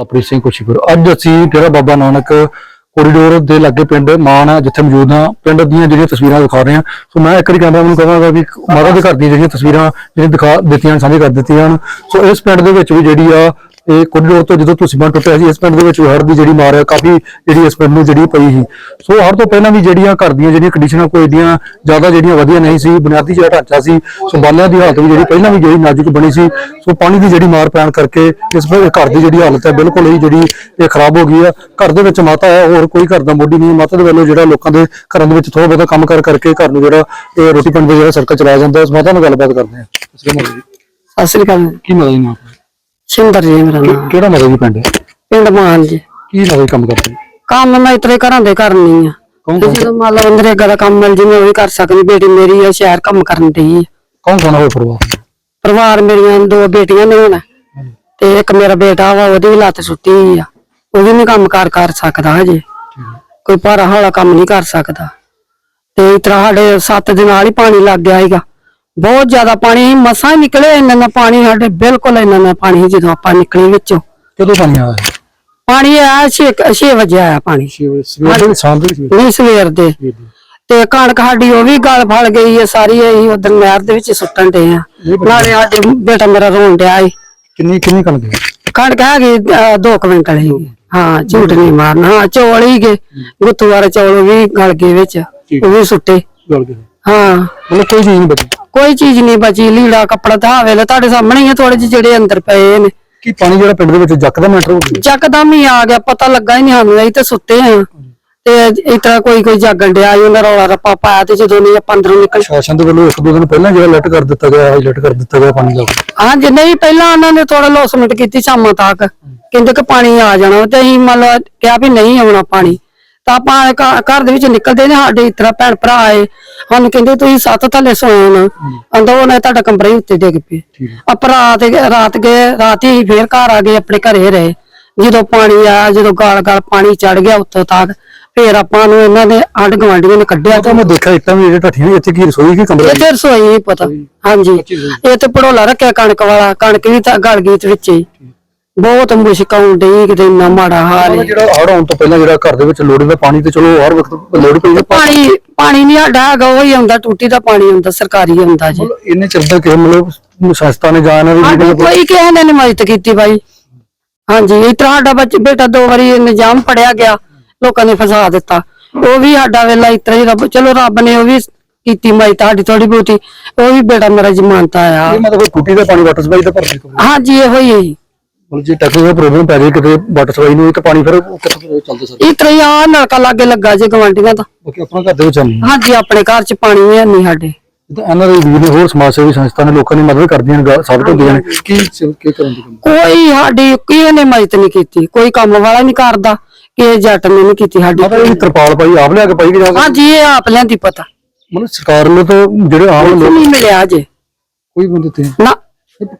ਆਪਣੀ ਸਿੰਘ ਕੋਸ਼ੀਪੁਰ। ਅੱਜ ਅਸੀਂ ਡੇਰਾ ਬਾਬਾ ਨਾਨਕ ਕੋਰੀਡੋਰ ਦੇ ਲਾਗੇ ਪਿੰਡ ਮਾਨ ਹੈ ਜਿੱਥੇ ਮੌਜੂਦ ਹਾਂ। ਪਿੰਡ ਦੀਆਂ ਜਿਹੜੀਆਂ ਤਸਵੀਰਾਂ ਦਿਖਾ ਰਹੇ ਹਾਂ। ਸੋ ਮੈਂ ਇੱਕ ਵਾਰੀ ਕੈਮਰਾ ਨੂੰ ਕਹਾਂਗਾ ਵੀ ਮਾਤਾ ਦੇ ਘਰ ਦੀਆਂ ਜਿਹੜੀਆਂ ਤਸਵੀਰਾਂ ਜਿਹੜੀਆਂ ਦਿਖਾ ਦਿੱਤੀਆਂ ਹਨ, ਸਾਂਝੀਆਂ ਕਰ ਦਿੱਤੀਆਂ ਹਨ। ਸੋ ਇਸ ਪਿੰਡ ਦੇ ਵਿੱਚ ਵੀ ਜਿਹੜੀ ਆ ਇਹ ਕੋਰੀਡੋਰ ਤੋਂ ਜਦੋਂ ਤੁਸੀਂ ਬੰਦ ਟੁੱਟਿਆ ਸੀ ਇਸ ਪਿੰਡ ਦੇ ਵਿੱਚ ਹੜ੍ਹ ਦੀ ਜਿਹੜੀ ਮਾਰ ਹੈ ਕਾਫੀ ਜਿਹੜੀ ਇਸ ਪਿੰਡ ਨੂੰ ਜਿਹੜੀ ਪਈ ਸੀ। ਸੋ ਹੜ੍ਹ ਤੋਂ ਪਹਿਲਾਂ ਵੀ ਜਿਹੜੀਆਂ ਘਰ ਦੀਆਂ ਜਿਹੜੀਆਂ ਕੰਡੀਸ਼ਨਾਂ ਕੋਈ ਦੀਆਂ ਜ਼ਿਆਦਾ ਜਿਹੜੀਆਂ ਵਧੀਆ ਨਹੀਂ ਸੀ ਬੁਨਿਆਦੀ ਜਿਹੜਾ ਢਾਂਚਾ ਸੀ ਸੋ ਬਾਲਿਆਂ ਦੀ ਹਾਲਤ ਵੀ ਜਿਹੜੀ ਪਹਿਲਾਂ ਵੀ ਜਿਹੜੀ ਨਾਜ਼ੁਕ ਬਣੀ ਸੀ ਸੋ ਪਾਣੀ ਦੀ ਜਿਹੜੀ ਮਾਰ ਪੈਣ ਕਰਕੇ ਇਸ ਵੇ- ਘਰ ਦੀ ਜਿਹੜੀ ਹਾਲਤ ਹੈ ਬਿਲਕੁਲ ਹੀ ਜਿਹੜੀ ਇਹ ਖਰਾਬ ਹੋ ਗਈ ਹੈ। ਘਰ ਦੇ ਵਿੱਚ ਮਾਤਾ ਹੈ ਹੋਰ ਕੋਈ ਘਰ ਦਾ ਮੋਢੀ ਨਹੀਂ ਮਾਤਾ ਦੇ ਵੱਲੋਂ ਜਿਹੜਾ ਲੋਕਾਂ ਦੇ ਘਰਾਂ ਦੇ ਵਿੱਚ ਥੋੜਾ ਬਹੁਤਾ ਕੰਮ ਕਰ ਕਰਕੇ ਘਰ ਨੂੰ ਜਿਹੜਾ ਇਹ ਰੋਟੀ ਪਾਣੀ ਦਾ ਜਿਹੜਾ ਸਰਕਲ ਚਲਾਇਆ ਜਾਂਦਾ ਹੈ ਇਸ ਮਾਤਾ ਨਾਲ ਗੱਲਬਾਤ ਕਰਦੇ ਹਾਂ। ਜੀ। ਸਤਿ ਸ੍ਰੀ ਅਕਾਲ ਕੀ ਨਾਮ ਸਿੰਦਰ ਜੀ ਮੇਰਾ ਨਾਮ। ਕਿਹੜਾ ਮਾਤਾ ਜੀ ਪਿੰਡ? ਪਿੰਡ ਮਾਨ ਜੀ। ਕੀ ਜੀ ਕੰਮ ਕਰਦੇ? ਕੰਮ ਮੈਂ ਇਤਰੇ ਘਰਾਂ ਦੇ ਕਰਨੀ ਆ। ਕੌਣ ਤੇ ਕੌਣ? ਜਦੋਂ ਮੰਨ ਲਓ ਦਾ ਕੰਮ ਮਿਲ ਜੇ ਮੈਂ ਉਹ ਵੀ ਕਰ ਸਕਦੀ ਬੇਟੀ ਮੇਰੀ ਆ ਸ਼ਹਿਰ ਕੰਮ ਕਰਨ ਦੀ ਕੌਣ ਕੌਣ ਹੋਏ ਪਰਿਵਾਰ? ਪਰਿਵਾਰ ਮੇਰੀਆਂ ਦੋ ਬੇਟੀਆਂ ਨੇ ਹੁਣ। ਤੇ ਇੱਕ ਮੇਰਾ ਬੇਟਾ ਵਾ ਉਹਦੀ ਵੀ ਲੱਤ ਸੁੱਟੀ ਹੋਈ ਆ। ਉਹ ਵੀ ਨਹੀਂ ਕੰਮ ਕਾਰ ਕਰ ਸਕਦਾ ਹਜੇ। ਕੋਈ ਭਾਰਾ ਹੌਲਾ ਕੰਮ ਨਹੀਂ ਕਰ ਸਕਦਾ। ਤੇ ਇਸ ਤਰ੍ਹਾਂ ਸਾਡੇ ਸੱਤ ਦਿਨ ਨਾਲ ਹੀ ਪਾਣੀ ਲੱਗ ਗਿਆ ਸੀਗਾ। ਬਹੁਤ ਜ਼ਿਆਦਾ ਪਾਣੀ ਮਸਾਂ ਹੀ ਨਿਕਲੇ ਇੰਨਾ ਨਾ ਪਾਣੀ ਸਾਡੇ ਬਿਲਕੁਲ ਇੰਨਾ ਨਾ ਪਾਣੀ ਜਦੋਂ ਆਪਾਂ ਨਿਕਲੇ ਵਿੱਚੋਂ। ਕਦੋਂ ਪਾਣੀ ਆਇਆ ਹੈ ਪਾਣੀ ਆਇਆ 6 6 ਵਜੇ ਆਇਆ ਪਾਣੀ। ਸਵੇਰ ਦੇ ਸ਼ਾਮ ਦੇ ਵਿੱਚ? ਨਹੀਂ ਸਵੇਰ ਦੇ। ਤੇ ਕਣਕ ਸਾਡੀ ਉਹ ਵੀ ਗਲ ਫਲ ਗਈ ਹੈ ਸਾਰੀ ਅਸੀਂ ਉਧਰ ਨਹਿਰ ਦੇ ਵਿੱਚ ਸੁੱਟਣ ਦੇ ਆ। ਨਾਲੇ ਸਾਡੇ ਬੇਟਾ ਮੇਰਾ ਰੋਣ ਡਿਆ ਸੀ। ਕਿੰਨੀ ਕਿੰਨੀ ਕਣਕ ਹੈ ਕਣਕ ਹੈਗੀ 2 ਕੁਇੰਟਲ ਹੀ ਹਾਂ ਝੂਠ ਨਹੀਂ ਮਾਰਨਾ। ਹਾਂ ਚੌਲ ਹੀ ਗਏ। ਗੁੱਤੂ ਵਾਲੇ ਚੌਲ ਵੀ ਗਲ ਗਏ ਵਿੱਚ ਉਹ ਵੀ ਸੁੱਟੇ। ਗਲ ਹਾਂ। ਮਤਲਬ ਕੋਈ ਚੀਜ਼ ਨਹੀਂ ਬਚੀ। ਕੋਈ ਚੀਜ਼ ਨਹੀਂ ਬਚੀ ਲੀੜਾ ਕੱਪੜਾ ਤਾਂ ਵੇਲੇ ਤੁਹਾਡੇ ਸਾਹਮਣੇ ਹੀ ਆ ਥੋੜੇ ਜਿਹੇ ਜਿਹੜੇ ਅੰਦਰ ਪਏ ਨੇ। ਕੀ ਪਾਣੀ ਜਿਹੜਾ ਪਿੰਡ ਦੇ ਵਿੱਚ ਜੱਕਦਾ ਮੈਟਰ ਹੋ ਗਿਆ? ਜੱਕਦਮ ਹੀ ਆ ਗਿਆ ਪਤਾ ਲੱਗਾ ਹੀ ਨਹੀਂ ਸਾਨੂੰ ਅਸੀਂ ਤੇ ਸੁੱਤੇ ਆ ਤੇ ਇਸ ਤਰ੍ਹਾਂ ਕੋਈ ਕੋਈ ਜਾਗਣ ਡਿਆ ਉਹਨਾਂ ਰੌਲਾ ਰੱਪਾ ਪਾਇਆ ਤੇ ਜਦੋਂ ਨਹੀਂ ਆਪਾਂ ਅੰਦਰੋਂ ਨਿਕਲ ਸ਼ਾਸਨ ਦੇ ਵੱਲੋਂ ਇੱਕ ਦੋ ਦਿਨ ਪਹਿਲਾਂ ਜਿਹੜਾ ਅਲਰਟ ਕਰ ਦਿੱਤਾ ਗਿਆ ਹਾਈਲਾਈਟ ਕਰ ਦਿੱਤਾ ਗਿਆ ਪਾਣੀ ਦਾ। ਹਾਂ ਜਿੰਨੇ ਵੀ ਪਹਿਲਾਂ ਉਹਨਾਂ ਨੇ ਥੋੜਾ ਲੋਸਮੈਂਟ ਕੀਤੀ ਸ਼ਾਮਾਂ ਤੱਕ। ਕਹਿੰਦੇ ਕਿ ਪਾਣੀ ਆ ਜਾਣਾ ਤੇ ਅਸੀਂ ਮੰਨ ਲਓ ਕਿਹਾ ਵੀ ਨਹੀਂ ਆਉਣਾ ਪਾਣੀ। ਤਾਂ ਆਪਾਂ ਘ- ਘਰ ਦੇ ਵਿੱਚ ਨਿਕਲਦੇ ਨੇ ਸਾਡੇ ਇਸ ਤਰ੍ਹਾਂ ਭੈਣ ਭਰਾ ਆਏ। ਸਾਨੂੰ ਕਹਿੰਦੇ ਤੁਸੀਂ ਸੱਤ ਥੱਲੇ ਸੋਏ ਨਾ। ਅੰਦਰ ਉਹਨੇ ਤੁਹਾਡਾ ਕਮਰਾ ਹੀ ਉੱਤੇ ਡਿੱਗ ਪਿਆ ਆਪਾਂ ਰਾਤ ਰਾਤ ਗਏ ਰਾਤ ਹੀ ਫੇਰ ਘਰ ਆ ਗਏ ਆਪਣੇ ਘਰੇ ਰਹੇ। ਜਦੋਂ ਪਾਣੀ ਆਇਆ ਜਦੋਂ ਗਾਲ ਗਾਲ ਪਾਣੀ ਚੜ ਗਿਆ ਉੱਤੋਂ ਤੱਕ ਫੇਰ ਆਪਾਂ ਨੂੰ ਇਹਨਾਂ ਦੇ ਆਂਢ ਗੁਆਂਢੀਆਂ ਨੇ ਕੱਢਿਆ ਤਾਂ ਮੈਂ ਦੇਖਿਆ ਇੱਟਾਂ ਵੀ ਜਿਹੜੇ ਢੱਠੀਆਂ ਇੱਥੇ ਕੀ ਰਸੋਈ ਕੀ ਕਮਰਾ ਇਹ ਤੇ ਰਸੋਈ ਨਹੀਂ ਪਤਾ। ਹਾਂਜੀ। ਇਹ ਤੇ ਪੜੋਲਾ ਰੱਖਿਆ ਕਣਕ ਵਾਲਾ ਕਣਕ ਵੀ ਤਾਂ ਗਲ ਗਈ ਤੇ ਵਿੱਚ ਹੀ। ਬਹੁਤ ਮੁਸ਼ਕ ਡਈ ਕਿਤੇ ਇੰਨਾ ਮਾੜਾ ਹਾਲ ਹੈ ਜਿਹੜਾ ਹੜ ਆਉਣ ਤੋਂ ਪਹਿਲਾਂ ਜਿਹੜਾ ਘਰ ਦੇ ਵਿੱਚ ਲੋੜੀ ਦਾ ਪਾਣੀ ਤੇ ਚਲੋ ਹਰ ਵਕਤ ਲੋੜ ਪਈ ਪਾਣੀ ਪਾਣੀ ਨਹੀਂ ਸਾਡਾ ਹੈਗਾ ਉਹ ਹੀ ਆਉਂਦਾ ਟੂਟੀ ਦਾ ਪਾਣੀ ਆਉਂਦਾ ਸਰਕਾਰੀ ਆਉਂਦਾ ਜੀ। ਇੰਨੇ ਚਿਰ ਤੱਕ ਇਹ ਮਤਲਬ ਸੰਸਥਾ ਨੇ ਜਾਂ ਇਹਨਾਂ ਦੀ ਕੋਈ ਕਿਸੇ ਨੇ ਨੀ ਮਦਦ ਕੀਤੀ ਬਾਈ। ਹਾਂਜੀ ਇਸ ਤਰ੍ਹਾਂ ਸਾਡਾ ਬੱਚ ਬੇਟਾ ਦੋ ਵਾਰੀ ਨਿਜ਼ਾਮ ਪੜਿਆ ਗਿਆ ਲੋਕਾਂ ਨੇ ਫਸਾ ਦਿੱਤਾ। ਉਹ ਵੀ ਸਾਡਾ ਵੇਲਾ ਇਸ ਤਰ੍ਹਾਂ ਹੀ ਰੱਬ ਚਲੋ ਰੱਬ ਨੇ ਉਹ ਵੀ ਕੀਤੀ ਮਦਦ ਸਾਡੀ ਥੋੜੀ ਬਹੁਤੀ ਉਹ ਵੀ ਬੇਟਾ ਮੇਰਾ ਜਮਾਨਤਾ ਆਇਆ। ਇਹ ਮਤਲਬ ਟੂਟੀ ਦਾ ਪਾਣੀ ਵਾਟਰ ਸਪਲਾਈ ਦਾ ਕੋਲ ਹਾਂਜੀ ਇਹੋ ਹੀ ਹੈ ਜੀ। ਮਤਲਬ ਜੇ ਟੈਕਨੀਕਲ ਪ੍ਰੋਬਲਮ ਪੈ ਜਾਏ ਕਿਤੇ ਵਾਟਰ ਸਪਲਾਈ ਨੂੰ ਤਾਂ ਪਾਣੀ ਫਿਰ ਉਹ ਕਿੱਥੋਂ ਚੱਲਦਾ ਸਰ? ਇਸ ਤਰ੍ਹਾਂ ਹੀ ਆ ਨਲਕਾ ਲਾਗੇ ਲੱਗਾ ਜੇ ਗਵਾਂਢੀਆਂ ਦਾ। ਬਾਕੀ ਆਪਣਾ ਘਰ ਦੇ ਵਿੱਚ ਨਹੀਂ ਹਾਂਜੀ ਆਪਣੇ ਘਰ ਚ ਪਾਣੀ ਹੈ ਨਹੀਂ ਸਾਡੇ। ਤਾਂ ਇਹਨਾਂ ਦੇ ਵੀਰ ਨੇ ਹੋਰ ਸਮਾਜ ਸੇਵੀ ਸੰਸਥਾ ਨੇ ਲੋਕਾਂ ਦੀ ਮਦਦ ਕਰਦੀਆਂ ਨੇ ਸਾਬਤ ਹੁੰਦੀਆਂ ਨੇ। ਕੀ ਕੀ ਕਰਨ ਦੀ ਕੰਮ? ਕੋਈ ਸਾਡੀ ਕਿਸੇ ਨੇ ਮਦਦ ਨਹੀਂ ਕੀਤੀ। ਕੋਈ ਕੰਮ ਵਾਲਾ ਨਹੀਂ ਕਰਦਾ ਕਿ ਜੱਟ ਨੇ ਨਹੀਂ ਕੀਤੀ ਸਾਡੀ ਮਤਲਬ ਇਹ ਤਰਪਾਲ ਪਾਈ ਆਪ ਲਿਆ ਕੇ ਪਾਈ ਕਿ ਜਾਂ ਹਾਂਜੀ ਇਹ ਆਪ ਲਿਆਂਦੀ ਪਤਾ। ਮਤਲਬ ਸਰਕਾਰ ਵੱਲੋਂ ਤਾਂ ਜਿਹੜੇ ਆਮ ਕੁਛ ਲੋਕ ਨਹੀਂ ਮਿਲਿਆ ਜੇ ਕੋਈ ਬੰਦੇ ਤੇ? ਨਾ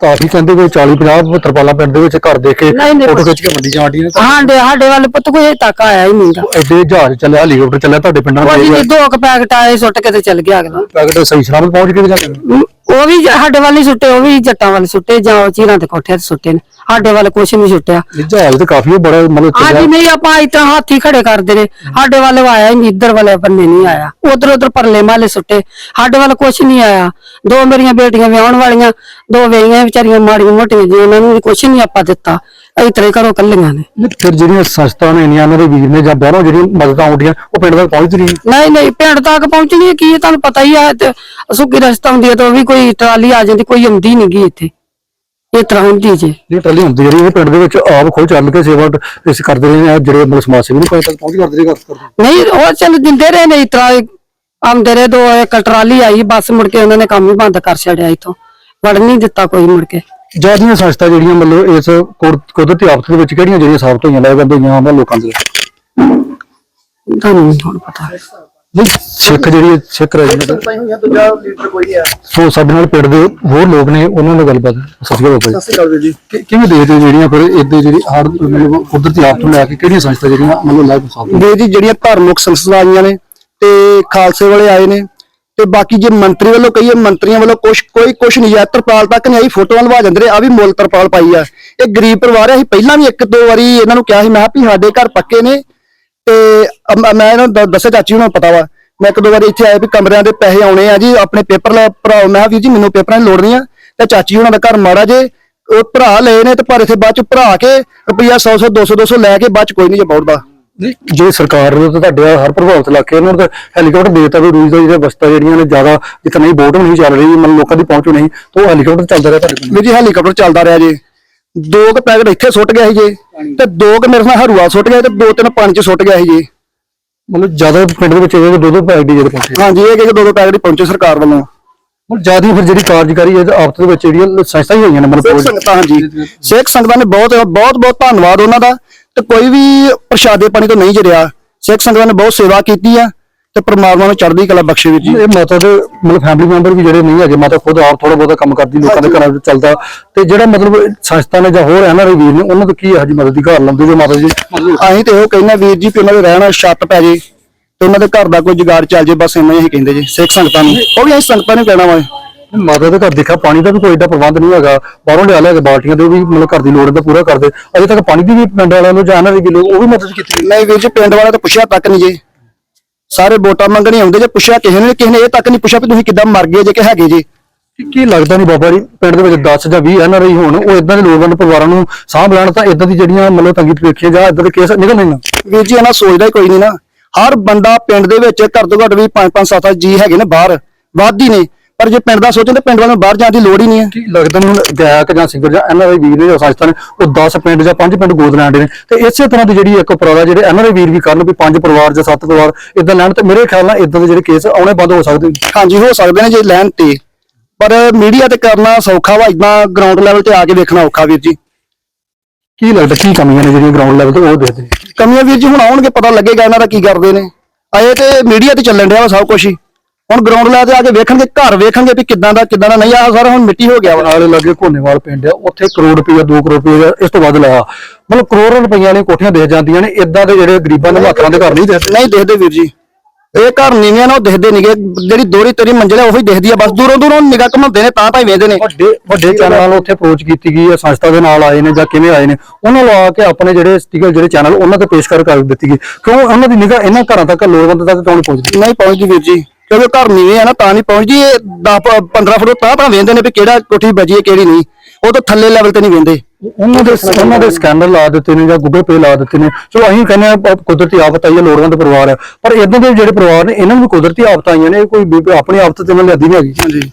ਕਾਫੀ ਕਹਿੰਦੇ ਕੋਈ 40 50 ਤਰਪਾਲਾਂ ਪਿੰਡ ਦੇ ਵਿੱਚ ਘਰ ਦੇ ਕੇ ਨਹੀਂ, ਨਹੀਂ, ਫੋਟੋ ਖਿੱਚ ਕੇ ਮੰਡੀ ਜਾਂਦੀ ਨੇ ਸਾਡੇ ਸਾਡੇ ਵੱਲ ਪੁੱਤ ਕੋਈ ਤੱਕ ਆਇਆ ਹੀ ਨਹੀਂਗਾ ਐਡੇ ਜਹਾਜ਼ ਚੱਲਿਆ ਹੈਲੀਕਾਪਟਰ ਚੱਲਿਆ ਤੁਹਾਡੇ ਪਿੰਡਾਂ ਉਹ ਦੇ ਜੀ ਦੋ ਕੁ ਪੈਕਟ ਆਏ ਸੁੱਟ ਕੇ ਤੇ ਚੱਲ ਗਿਆ ਅਗਲਾ। ਪੈਕਟ ਸਹੀ ਸਲਾਮਤ ਪਹੁੰਚ ਕੇ ਜਾਂਦੇ ਨੇ ਮ, ਉਹ ਵੀ ਸਾਡੇ ਵੱਲ ਹੀ ਸੁੱਟੇ ਉਹ ਵੀ ਜੱਟਾਂ ਵੱਲ ਸੁੱਟੇ ਜਾਂ ਉਹ ਚੀਰਾਂ ਦੇ ਕੋਠੇ ਤੇ ਸੁੱਟੇ ਨੇ। ਸਾਡੇ ਵੱਲ ਕੁਛ ਨਹੀਂ ਸੁੱਟਿਆ। ਜਹਾਜ਼ ਤੇ ਕਾਫੀ ਬੜਾ ਮਤਲਬ ਚੱਲਿਆ ਹਾਂਜੀ ਨਹੀਂ ਆਪਾਂ ਇਸ ਤਰ੍ਹਾਂ ਹੱਥੀ ਖੜੇ ਕਰਦੇ ਨੇ ਸਾਡੇ ਵੱਲ ਆਇਆ ਨਹੀਂ ਇੱਧਰ ਵਾਲੇ ਬੰਨੇ ਨਹੀਂ ਆਇਆ। ਉਧਰ ਉਧਰ ਪਰਲੇ ਮਾਲੇ ਸੁੱਟੇ। ਸਾਡੇ ਵੱਲ ਕੁਛ ਨਹੀਂ ਆਇਆ। ਦੋ ਮੇਰੀਆਂ ਬੇਟੀਆਂ ਵਿਆਹਣ ਵਾਲੀਆਂ ਦੋ ਵੇਈਆਂ ਵਿਚਾਰੀਆਂ ਮਾੜੀਆਂ ਮੋਟੀਆਂ ਜੀ ਉਹਨਾਂ ਨੂੰ ਕੁਛ ਨਹੀਂ ਆਪਾਂ ਦਿੱਤਾ। ਇਸ ਤਰ੍ਹਾਂ ਹੀ ਘਰੋਂ ਕੱਲੀਆਂ ਨੇ। ਨਹੀਂ, ਫਿਰ ਜਿਹੜੀਆਂ ਸੰਸਥਾ ਨੇ ਇੰਨੀਆਂ ਇਹਨਾਂ ਦੇ ਵੀਰ ਨੇ ਜਾਂ ਬਾਹਰੋਂ ਜਿਹੜੀਆਂ ਮਦਦਾਂ ਆਉਂਦੀਆਂ ਉਹ ਪਿੰਡ ਤੱਕ ਪਹੁੰਚਦੀ ਨਹੀਂ। ਨਹੀਂ ਨਹੀਂ ਪਿੰਡ ਤੱਕ ਪਹੁੰਚਣੀ ਕੀ ਹੈ ਤੁਹਾਨੂੰ ਪਤਾ ਹੀ ਹੈ ਤੇ ਸੁੱਕੀ ਰਸਤਾ ਹੁੰਦੀ ਹੈ ਤਾਂ ਉਹ ਵੀ ਕੋਈ ਟਰਾਲੀ ਆ ਜਾਂਦੀ ਕੋਈ ਆਉਂਦੀ ਨਹੀਂ ਗੀ ਇੱਥੇ। ਇਸ ਤਰ੍ਹਾਂ ਹੁੰਦੀ ਜੇ। ਜਿਹੜੀ ਟੱਲੀ ਹੁੰਦੀ ਜਿਹੜੀ ਇਹ ਪਿੰਡ ਦੇ ਵਿੱਚ ਆਪ ਖੁਦ ਚੱਲ ਕੇ ਸੇਵਾ ਇਸ ਕਰਦੇ ਰਹੇ ਨੇ ਜਿਹੜੇ ਮਤਲਬ ਸਮਾਜ ਸੇਵੀ ਨੂੰ ਪਿੰਡ ਤੱਕ ਪਹੁੰਚ ਕਰਦੇ ਰਹੇ ਕਰਦੇ। ਨਹੀਂ ਉਹ ਚੱਲ ਦਿੰਦੇ ਰਹੇ ਨੇ ਇਸ ਤਰ੍ਹਾਂ ਆਉਂਦੇ ਰਹੇ ਦੋ ਇੱਕ ਟਰਾਲੀ ਆਈ ਬਸ ਮੁੜ ਕੇ ਉਹਨਾਂ ਨੇ ਕੰਮ ਹੀ ਬੰਦ ਕਰ ਛੱਡਿਆ ਇਥੋਂ। ਵੜ ਨਹੀਂ ਦਿੱਤਾ ਕੋਈ ਮੁੜ ਕੇ। ਜਿਆਦੀਆਂ ਸੰਸਥਾ ਜਿਹੜੀਆਂ ਮਤਲਬ ਇਸ ਕੁਦਰਤੀ ਆਫਤ ਦੇ ਵਿੱਚ ਕਿਹੜੀਆਂ ਜਿਹੜੀਆਂ ਸਾਬਤ ਹੋਈਆਂ ਲੈ ਜਾਂਦੇ ਹੋਈਆਂ ਉਹਨਾਂ ਲੋਕਾਂ ਦੇ ਤੁਹਾਨੂੰ ਨਹੀਂ ਹੁਣ ਪਤਾ। ਨਹੀਂ ਸਿੱਖ ਜਿਹੜੀ ਸਿੱਖ ਰਾਜ ਨੇ ਪਾਈ ਹੋਈਆਂ ਦੂਜਾ ਲੀਡਰ ਕੋਈ ਹੈ ਸੋ ਸਾਡੇ ਨਾਲ ਪਿੰਡ ਦੇ ਹੋਰ ਲੋਕ ਨੇ ਉਹਨਾਂ ਨਾਲ ਗੱਲਬਾਤ। ਸਤਿ ਸ਼੍ਰੀ ਅਕਾਲ ਸਤਿ ਸ਼੍ਰੀ ਅਕਾਲ ਜੀ। ਕਿ- ਕਿਵੇਂ ਦੇਖਦੇ ਹੋ ਜਿਹੜੀਆਂ ਫਿਰ ਇਦਾਂ ਜਿਹੜੀ ਮਤਲਬ ਕੁਦਰਤੀ ਆਫਤ ਨੂੰ ਲੈ ਕੇ ਕਿਹੜੀਆਂ ਸੰਸਥਾ ਜਿਹੜੀਆਂ ਮਤਲਬ ਲਾਈਵ ਸਾਬਤ ਵੀਰ ਜੀ ਜਿਹੜੀਆਂ ਧਾਰਮਿਕ ਸੰਸਥਾਵਾਂ ਆਈਆਂ ਨੇ ਤੇ ਖਾਲਸੇ ਵਾਲੇ ਆਏ ਨੇ ਤੇ ਬਾਕੀ ਜੇ ਮੰਤਰੀ ਵੱਲੋਂ ਕਹੀਏ, ਮੰਤਰੀਆਂ ਵੱਲੋਂ ਕੁਛ ਕੋਈ ਕੁਛ ਨਹੀਂ ਆ ਤਰਪਾਲ ਤੱਕ ਨਹੀਂ ਆਈ, ਫੋਟੋਆਂ ਲਵਾ ਜਾਂਦੇ ਰਹੇ ਆ ਵੀ ਮੁੱਲ ਤਰਪਾਲ ਪਾਈ ਆ। ਇਹ ਗਰੀਬ ਪਰਿਵਾਰ ਆ, ਅਸੀਂ ਪਹਿਲਾਂ ਵੀ ਇੱਕ ਦੋ ਵਾਰੀ ਇਹਨਾਂ ਨੂੰ ਕਿਹਾ ਸੀ, ਮੈਂ ਕਿਹਾ ਵੀ ਸਾਡੇ ਘਰ ਪੱਕੇ ਨੇ, ਤੇ ਅਮ- ਮੈਂ ਇਹਨਾਂ ਨੂੰ ਦੱਸਿਆ, ਚਾਚੀ ਨੂੰ ਪਤਾ ਵਾ। ਮੈਂ ਇੱਕ ਦੋ ਵਾਰੀ ਇੱਥੇ ਆਇਆ ਵੀ ਕਮਰਿਆਂ ਦੇ ਪੈਸੇ ਆਉਣੇ ਆ ਜੀ, ਆਪਣੇ ਪੇਪਰ ਲੈ ਭਰਾਓ ਮੈਂ ਕਿਹਾ ਵੀਰ ਜੀ, ਮੈਨੂੰ ਪੇਪਰਾਂ ਦੀ ਲੋੜ ਨਹੀਂ ਆ, ਤੇ ਚਾਚੀ ਉਹਨਾਂ ਦਾ ਘਰ ਮਾੜਾ ਜੇ, ਉਹ ਭਰਾ ਲਏ ਨੇ ਤੇ ਪਰ ਇੱਥੇ ਬਾਅਦ ਚ ਭਰਾ ਕੇ ਰੁਪਈਆ 100 100 200 200 ਲੈ ਕੇ ਬਾਅਦ ਚ ਕੋਈ ਨਹੀਂ ਜੇ ਬੌੜਦਾ ਜੇ ਸਰਕਾਰ ਵੱਲੋਂ ਤਾਂ ਤੁਹਾਡੇ ਹਰ ਪ੍ਰਭਾਵਿਤ ਇਲਾਕੇ ਨੂੰ ਤਾਂ ਹੈਲੀਕਾਪਟਰ ਦਿੱਤਾ ਵੀ ਰੂਜ਼ ਦਾ ਜਿਹੜੇ ਬਸਤਾ ਜਿਹੜੀਆਂ ਨੇ ਜ਼ਿਆਦਾ ਜਿੱਥੇ ਨਹੀਂ ਬੋਟ ਨਹੀਂ ਚੱਲ ਰਹੀ ਮਤਲਬ ਲੋਕਾਂ ਦੀ ਪਹੁੰਚ ਨਹੀਂ ਤਾਂ ਉਹ ਹੈਲੀਕਾਪਟਰ ਚੱਲਦਾ ਰਿਹਾ ਤੁਹਾਡੇ ਕੋਲ। ਵੀਰ ਜੀ ਹੈਲੀਕਾਪਟਰ ਚੱਲਦਾ ਰਿਹਾ ਜੀ। ਦੋ ਕੁ ਪੈਕਟ ਇੱਥੇ ਸੁੱਟ ਗਿਆ ਸੀ ਜੀ। ਤੇ ਦੋ ਕੁ ਮੇਰੇ ਨਾਲ ਹਰੂਆ ਸੁੱਟ ਗਿਆ ਤੇ ਦੋ ਤਿੰਨ ਪਾਣੀ ਚ ਸੁੱਟ ਗਿਆ ਸੀ ਜੀ। ਮਤਲਬ ਜ਼ਿਆਦਾ ਪਿੰਡ ਦੇ ਵਿੱਚ ਇਹ ਦੋ ਦੋ ਪੈਕ ਦੀ ਜਿਹੜੇ ਪਹੁੰਚੇ। ਹਾਂਜੀ ਇਹ ਕਿ ਦੋ ਦੋ ਪੈਕਟ ਪਹੁੰਚੇ ਸਰਕਾਰ ਵੱਲੋਂ। ਮਤਲਬ ਜ਼ਿਆਦਾ ਫਿਰ ਜਿਹੜੀ ਕਾਰਜਕਾਰੀ ਹੈ ਆਪਸ ਦੇ ਵਿੱਚ ਜਿਹੜੀਆਂ ਸੰਸਥਾ ਹੀ ਹੋਈਆਂ ਨੇ ਸਿੱਖ ਮਤਲਬ ਸੰਗਤਾਂ ਹਾਂਜੀ। ਸਿੱਖ ਸੰਗਤਾਂ ਨੇ ਬਹੁਤ ਬਹੁਤ ਬਹੁਤ ਧੰਨਵਾਦ ਉਹਨਾਂ ਦਾ। ਤੇ ਕੋਈ ਵੀ ਪ੍ਰਸ਼ਾਦੇ ਪਾਣੀ ਤੋਂ ਨਹੀਂ ਜਰਿਆ ਸਿੱਖ ਸੰਗਤਾਂ ਨੇ ਬਹੁਤ ਸੇਵਾ ਕੀਤੀ ਆ ਤੇ ਪ੍ਰਮਾਤਮਾ ਨੂੰ ਚੜ੍ਹਦੀ ਕਲਾ ਬਖਸ਼ੇ ਵੀਰ ਜੀ। ਇਹ ਮਾਤਾ ਦੇ ਮਤਲਬ ਫੈਮਿਲੀ ਮੈਂਬਰ ਵੀ ਜਿਹੜੇ ਨਹੀਂ ਹੈਗੇ ਮਾਤਾ ਖੁਦ ਆਪ ਥੋੜਾ ਬਹੁਤਾ ਕੰਮ ਕਰਦੀ ਲੋਕਾਂ ਦੇ ਘਰਾਂ ਵਿੱਚ ਚੱਲਦਾ। ਤੇ ਜਿਹੜਾ ਮਤਲਬ ਸੰਸਥਾ ਨੇ ਜਾਂ ਹੋਰ ਐਨਆਰਆਈ ਵੀਰ ਨੇ ਉਹਨਾਂ ਤੋਂ ਕੀ ਇਹੋ ਜਿਹੀ ਮਦਦ ਦੀ ਘਰ ਲਾਉਂਦੇ ਜੇ ਮਾਤਾ ਜੀ? ਅਸੀਂ ਤੇ ਉਹ ਕਹਿੰਦੇ ਵੀਰ ਜੀ ਕਿ ਉਹਨਾਂ ਦੇ ਰਹਿਣਾ ਛੱਤ ਪੈ ਜੇ ਤੇ ਉਹਨਾਂ ਦੇ ਘਰ ਦਾ ਕੋਈ ਜੁਗਾੜ ਚੱਲ ਜੇ ਬਸ ਇੰਨਾ ਹੀ ਅਸੀਂ ਕਹਿੰਦੇ ਜੀ ਸਿੱਖ ਸੰਗਤਾਂ ਨੂੰ। ਉਹ ਵੀ ਅਸੀਂ ਸੰਗਤਾਂ ਨੂੰ ਕਹਿਣਾ ਵਾ। ਮਾਤਾ ਦੇ ਘਰ ਦੇਖਿਆ ਪਾਣੀ ਦਾ ਵੀ ਕੋਈ ਏਡਾ ਪ੍ਰਬੰਧ ਨਹੀਂ ਹੈਗਾ। ਬਾਹਰੋਂ ਲਿਆ ਲਿਆ ਕੇ ਬਾਲਟੀਆਂ ਦੇ ਵੀ ਮਤਲਬ ਘਰ ਦੀ ਲੋੜ ਦਾ ਪੂਰਾ ਕਰਦੇ। ਅਜੇ ਤੱਕ ਪਾਣੀ ਦੀ ਵੀ ਪਿੰਡ ਵਾਲਿਆਂ ਨੂੰ ਜਾਂ ਐਨਆਰਆਈ ਲੋਕ ਉਹ ਵੀ ਮਦਦ ਕੀਤੀ ਨਹੀਂ ਵੀਰ ਜੀ ਪਿੰਡ ਵਾਲਿਆਂ ਤਾਂ ਪੁੱਛਿਆ ਤੱਕ ਨਹੀਂ ਜੀ। ਸਾਰੇ ਵੋਟਾਂ ਮੰਗਣੀ ਆਉਂਦੇ ਜੇ ਪੁੱਛਿਆ ਕਿਸੇ ਨੇ ਕਿਸੇ ਨੇ ਇਹ ਤੱਕ ਨਹੀਂ ਪੁੱਛਿਆ ਵੀ ਤੁਸੀਂ ਕਿੱਦਾਂ ਮਰ ਗਏ ਜੇ ਕਿ ਹੈਗੇ ਜੀ। ਕੀ- ਲੱਗਦਾ ਨਹੀਂ ਬਾਬਾ ਜੀ ਪਿੰਡ ਦੇ ਵਿੱਚ 10 ਜਾਂ 20 ਐਨਆਰਆਈ ਹੋਣ ਉਹ ਇਦਾਂ ਦੇ ਲੋੜਵੰਦ ਪਰਿਵਾਰਾਂ ਨੂੰ ਸਾਂਭ ਲੈਣ ਤਾਂ ਇਦਾਂ ਦੀ ਜਿਹੜੀਆਂ ਮਤਲਬ ਤੰਗੀ ਤਰੀਖੀਆਂ ਜਾਂ ਇਦਾਂ ਦੇ ਕੇਸ ਨਿਕਲ ਨਹੀਂ ਨਾ। ਵੀਰ ਜੀ ਇਹਨਾਂ ਸੋਚਦਾ ਹੀ ਕੋਈ ਨਹੀਂ ਨਾ। ਹਰ ਬੰਦਾ ਪਿੰਡ ਦੇ ਵਿੱਚ ਘੱਟ ਤੋਂ ਘੱਟ ਵੀ 5-5 7 ਜੀ ਹੈਗੇ ਨੇ ਬਾਹਰ। ਹੀ ਨੇ ਪਰ ਜੇ ਪਿੰਡ ਦਾ ਸੋਚਣ ਤੇ ਪਿੰਡ ਵਾਲਿਆਂ ਨੂੰ ਬਾਹਰ ਜਾਣ ਦੀ ਲੋੜ ਹੀ ਨਹੀਂ ਹੈ। ਕੀ ਲੱਗਦਾ ਹੁਣ ਗਾਇਕ ਜਾਂ ਸਿੰਗਰ ਜਾਂ ਐਨਆਰਆਈ ਵੀਰ ਨੇ ਜਾਂ ਸੰਸਥਾ ਨੇ ਉਹ 10 ਪਿੰਡ ਜਾਂ 5 ਪਿੰਡ ਗੋਦ ਲੈਣ ਦੇ ਨੇ। ਤੇ ਇਸੇ ਤਰ੍ਹਾਂ ਦੀ ਜਿਹੜੀ ਇੱਕ ਉਪਰਾਲਾ ਜਿਹੜੇ ਐਨਆਰਆਈ ਵੀਰ ਵੀ ਕਰਨ ਵੀ 5 ਪਰਿਵਾਰ ਜਾਂ 7 ਪਰਿਵਾਰ ਇਦਾਂ ਲੈਣ ਤੇ ਮੇਰੇ ਖਿਆਲ ਨਾਲ ਇਦਾਂ ਦੇ ਜਿਹੜੇ ਕੇਸ ਆਉਣੇ ਬੰਦ ਹੋ ਸਕਦੇ। ਹਾਂਜੀ ਹੋ ਸਕਦੇ ਨੇ ਜੇ ਲੈਣ ਤੇ। ਪਰ ਮੀਡੀਆ ਤੇ ਕਰਨਾ ਸੌਖਾ ਵਾ ਇਦਾਂ ਗਰਾਊਂਡ ਲੈਵਲ ਤੇ ਆ ਕੇ ਵੇਖਣਾ ਔਖਾ ਵੀਰ ਜੀ। ਕੀ ਲੱਗਦਾ ਕੀ ਕਮੀਆਂ ਨੇ ਜਿਹੜੀਆਂ ਗਰਾਊਂਡ ਲੈਵਲ ਤੇ ਉਹ ਦੇਖਦੇ ਕਮੀਆਂ ਵੀਰ ਜੀ ਹੁਣ ਆਉਣਗੇ ਪਤਾ ਲੱਗੇਗਾ ਇਹਨਾਂ ਦਾ ਕੀ ਕਰਦੇ ਨੇ। ਆਏ ਤੇ ਮੀਡੀਆ ਤੇ ਚੱਲਣ ਵਾ ਸਭ ਕੁਝ ਹੀ। ਹੁਣ ਗਰਾਊਂਡ ਲੈਵਲ ਤੇ ਆ ਕੇ ਵੇਖਣਗੇ ਘਰ ਵੇਖਣਗੇ ਵੀ ਕਿੱਦਾਂ ਦਾ ਕਿੱਦਾਂ ਦਾ ਨਹੀਂ ਆ ਸਾਰਾ ਹੁਣ ਮਿੱਟੀ ਹੋ ਗਿਆ ਵਾ। ਨਾਲੇ ਲੱਗੇ ਘੋਨੇਵਾਲ ਪਿੰਡ ਆ ਉੱਥੇ ਕਰੋੜ ਰੁਪਈਆ 2 ਕਰੋੜ ਰੁਪਈਆ ਇਸ ਤੋਂ ਵੱਧ ਲਾਇਆ। ਮਤਲਬ ਕਰੋੜਾਂ ਰੁਪਈਆ ਵਾਲੀਆਂ ਕੋਠੀਆਂ ਦੇ ਜਾਂਦੀਆਂ ਨੇ ਇਦਾਂ ਦੇ ਜਿਹੜੇ ਗਰੀਬਾਂ ਦੇ ਮਾਤਰਾਂ ਦੇ ਘਰ ਨਹੀਂ ਦੇਖਦੇ। ਨਹੀਂ ਦੇਖਦੇ ਵੀਰ ਜੀ। ਇਹ ਘਰ ਨੀਵਿਆਂ ਨਾਲ ਉਹ ਦਿਖਦੇ ਨਹੀਂਗੇ ਜਿਹੜੀ ਦੋਹਰੀ ਤੇਰੀ ਮੰਜ਼ਿਲ ਹੈ ਉਹੀ ਦਿਖਦੀ ਆ। ਬਸ ਦੂਰੋਂ ਦੂਰੋਂ ਨਿਗਾਹ ਘਮਾਉਂਦੇ ਨੇ ਤਾਂ ਹੀ ਵੇਖਦੇ ਨੇ। ਵੱਡੇ ਵੱਡੇ ਚੈਨਲਾਂ ਨੂੰ ਉੱਥੇ ਅਪਰੋਚ ਕੀਤੀ ਗਈ ਹੈ ਸੰਸਥਾ ਦੇ ਨਾਲ ਆਏ ਨੇ ਜਾਂ ਕਿਵੇਂ ਆਏ ਨੇ ਉਹਨਾਂ ਨੂੰ ਆ ਕੇ ਆਪਣੇ ਜਿਹੜੇ ਸਟੀਕਰ ਜਿਹੜੇ ਚੈਨਲ ਉਹਨਾਂ ਤੇ ਪੇਸ਼ਕਾਰ ਕਰ ਦਿੱਤੀ ਗਈ। ਕਿਉਂ? ਉਹਨਾਂ ਦੀ ਨਿਗਾਹ ਇਹਨਾਂ ਘਰਾਂ ਤੱਕ ਲੋੜਵੰਦ ਤੱਕ ਕਿਉਂ ਨਹੀਂ ਪਹੁੰਚਦੀ? ਨਹੀਂ ਪਹੁੰਚਦੀ ਵੀਰ ਜੀ। ਕਿਉਂਕਿ ਘਰ ਨੀਵੇਂ ਆ ਨਾ ਤਾਂ ਨਹੀਂ ਪਹੁੰਚਦੀ। ਇਹ 10 15 ਫੁੱਟ ਤਾਂ ਤਾਂ ਵੇਖਦੇ ਨੇ ਵੀ ਕਿਹੜਾ ਕੋਠੀ ਬਜੀ ਹੈ ਕਿਹੜੀ ਨਹੀਂ। ਉਹ ਤਾਂ ਥੱਲੇ ਲੈਵਲ ਤੇ ਨਹੀਂ ਵੇਖਦੇ। ਉਹਨਾਂ ਦੇ ਉਹਨਾਂ ਦੇ ਸਕੈਨਰ ਲਾ ਦਿੱਤੇ ਨੇ ਜਾਂ ਗੂਗਲ ਪੇ ਲਾ ਦਿੱਤੇ ਨੇ। ਚਲੋ ਅਸੀਂ ਕਹਿੰਦੇ ਆ ਕੁਦਰਤੀ ਆਫਤ ਆਈ ਹੈ ਲੋੜਵੰਦ ਪਰਿਵਾਰ ਹੈ ਪਰ ਇਦਾਂ ਦੇ ਜਿਹੜੇ ਪਰਿਵਾਰ ਨੇ ਇਹਨਾਂ ਨੂੰ ਵੀ ਕੁਦਰਤੀ ਆਫਤ ਆਈਆਂ ਨੇ ਇਹ ਕੋਈ ਆਪਣੀ ਆਫਤ ਤੇ ਨਾਲ ਲਿਆਦੀ ਨਹੀਂ ਹੈਗੀ। ਹਾਂਜੀ।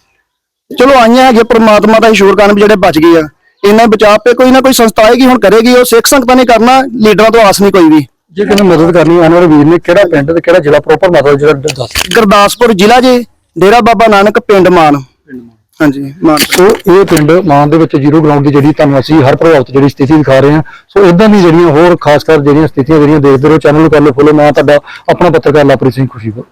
ਚਲੋ ਆਈਆਂ ਹੈਗੇ ਪ੍ਰਮਾਤਮਾ ਦਾ ਸ਼ੁਕਰ ਕਰਨ ਵੀ ਜਿਹੜੇ ਬਚ ਗਏ ਆ। ਇਹਨਾਂ ਬਚਾਅ ਪੇ ਕੋਈ ਨਾ ਕੋਈ ਸੰਸਥਾ ਆਏਗੀ ਹੁਣ ਕਰੇਗੀ ਉਹ ਸਿੱਖ ਸੰਗਤਾਂ ਨੇ ਕਰਨਾ ਲੀਡਰਾਂ ਤੋਂ ਆਸ ਨਹੀਂ ਕੋਈ ਵੀ। ਜੇ ਕਿਸੇ ਨੇ ਮਦਦ ਕਰਨੀ ਆਉਣ ਵਾਲੇ ਵੀਰ ਨੇ ਕਿਹੜਾ ਪਿੰਡ ਤੇ ਕਿਹੜਾ ਜ਼ਿਲ੍ਹਾ ਪ੍ਰੋਪਰ ਮਤਲਬ ਜਿਹੜਾ ਦੱਸ ਗੁਰਦਾਸਪੁਰ ਜ਼ਿਲ੍ਹਾ ਜੇ ਡੇਰਾ ਬਾਬਾ ਨਾਨਕ ਪਿੰਡ ਮਾਨ। ਹਾਂਜੀ ਮਾਨ ਸੋ ਇਹ ਪਿੰਡ ਮਾਨ ਦੇ ਵਿੱਚ ਜ਼ੀਰੋ ਗਰਾਊਂਡ ਦੀ ਜਿਹੜੀ ਤੁਹਾਨੂੰ ਅਸੀਂ ਹਰ ਪ੍ਰਭਾਵਿਤ ਜਿਹੜੀ ਸਥਿਤੀ ਦਿਖਾ ਰਹੇ ਹਾਂ। ਸੋ ਇਦਾਂ ਦੀ ਜਿਹੜੀਆਂ ਹੋਰ ਖਾਸ ਕਰ ਜਿਹੜੀਆਂ ਸਥਿਤੀਆਂ ਜਿਹੜੀਆਂ ਦੇਖਦੇ ਰਹੋ ਚੈਨਲ ਨੂੰ ਕਰ ਲਓ ਫੋਲੋ ਮੈਂ ਤੁਹਾਡਾ ਆਪਣਾ ਪੱਤਰਕਾਰ ਲਵਪ੍ਰੀਤ ਸਿੰਘ ਖੁਸ਼ੀਪੁਰ